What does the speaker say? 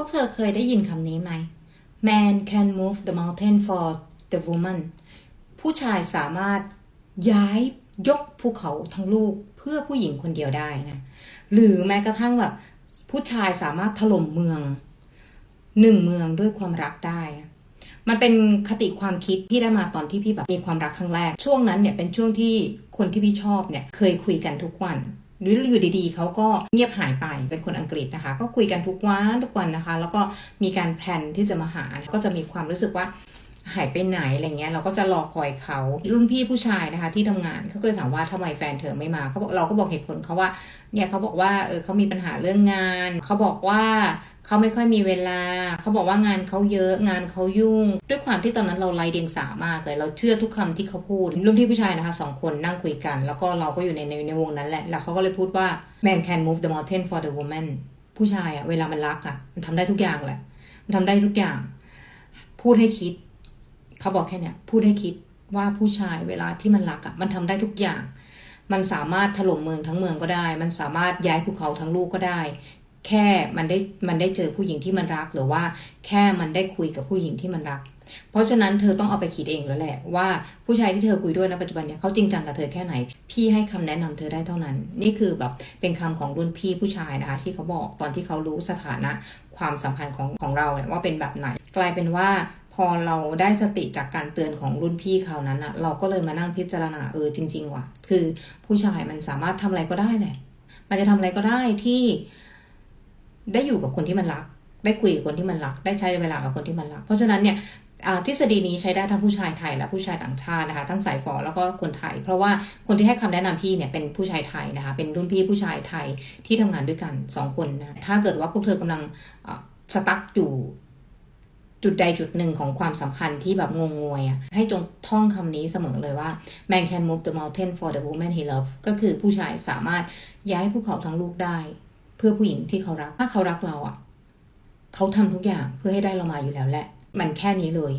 วกเธอเคยได้ยินคำนี้ไหม Man can move the mountain for the woman ผู้ชายสามารถย้ายยกภูเขาทั้งลูกเพื่อผู้หญิงคนเดียวได้นะ หรือแม้กระทั่งแบบผู้ชายสามารถถล่มเมืองหนึ่งเมืองด้วยความรักได้ มันเป็นคติความคิดที่ได้มาตอนที่พี่แบบมีความรักครั้งแรก ช่วงนั้นเนี่ยเป็นช่วงที่คนที่พี่ชอบเนี่ยเคยคุยกันทุกวัน หรืออยู่ดีๆเขาก็เงียบหายไปเป็นคนอังกฤษนะคะ ก็คุยกันทุกวันทุกวันนะคะ แล้วก็มีการแพลนที่จะมาหา ก็จะมีความรู้สึกว่าหายไปไหนอะไรเงี้ยเราก็จะรอคอยเขารุ่นพี่ผู้ชายนะคะ ที่ทำงานเขาก็เลยถามว่าทำไมแฟนเธอไม่มาเขาบอกเราก็บอกเหตุผลเขาว่าเนี่ยเขาบอกว่าเออเขามีปัญหาเรื่องงานเขาบอกว่า เขาไม่ค่อยมีเวลา เขาบอกว่างานเขาเยอะงานเขายุ่ง ด้วยความที่ตอนนั้นเราไร้เดียงสามากเลย เราเชื่อทุกคำที่เขาพูดรุ่นพี่ผู้ชายนะคะสองคนนั่งคุยกัน แล้วก็เราก็อยู่ในในในวงนั้นแหละ แล้วเขาก็เลยพูดว่า man can move the mountain for the woman ผู้ชายอะเวลามันรักอะมันทำได้ทุกอย่างแหละ มันทำได้ทุกอย่าง พูดให้คิด เขาบอกแค่เนี้ยพูดให้คิดว่าผู้ชายเวลาที่มันรักอะมันทำได้ทุกอย่างมันสามารถถล่มเมืองทั้งเมืองก็ได้ มันสามารถย้ายภูเขาทั้งลูกก็ได้ แค่มันได้มันได้เจอผู้หญิงที่มันรัก หรือว่าแค่มันได้คุยกับผู้หญิงที่มันรัก เพราะฉะนั้นเธอต้องเอาไปคิดเองแล้วแหละว่าผู้ชายที่เธอคุยด้วยนะปัจจุบันเนี่ยเขาจริงจังกับเธอแค่ไหน พี่ให้คำแนะนำเธอได้เท่านั้น นี่คือแบบเป็นคำของรุ่นพี่ผู้ชายนะคะ ที่เขาบอกตอนที่เขารู้สถานะความสัมพันธ์ของของเราเนี่ยว่าเป็นแบบไหน กลายเป็นว่าพอเราได้สติจากการเตือนของรุ่นพี่เขานั้นอะเราก็เลยมานั่งพิจารณาเออจริง ๆ ว่ะ คือผู้ชายมันสามารถทำอะไรก็ได้แหละมันจะทำอะไรก็ได้ที่ ได้อยู่กับคนที่มันรัก ได้คุยกับคนที่มันรัก ได้ใช้เวลากับคนที่มันรัก เพราะฉะนั้นเนี่ยทฤษฎีนี้ใช้ได้ทั้งผู้ชายไทยและผู้ชายต่างชาตินะคะ ทั้งสายฝอแล้วก็คนไทย เพราะว่าคนที่ให้คำแนะนำพี่เนี่ยเป็นผู้ชายไทยนะคะ เป็นรุ่นพี่ผู้ชายไทยที่ทำงานด้วยกันสองคนนะ ถ้าเกิดว่าพวกเธอกำลังสตั๊กอยู่จุดใดจุดหนึ่งของความสัมพันธ์ที่แบบงงงวยอะให้จงท่องคำนี้เสมอเลยว่า man can move the mountain for the woman he loves ก็คือผู้ชายสามารถย้ายภูเขาทั้งลูกได้ เพื่อผู้หญิงที่เขารักถ้าเขารักเราอะเขาทำทุกอย่างเพื่อให้ได้เรามาอยู่แล้วแหละ มันแค่นี้เลย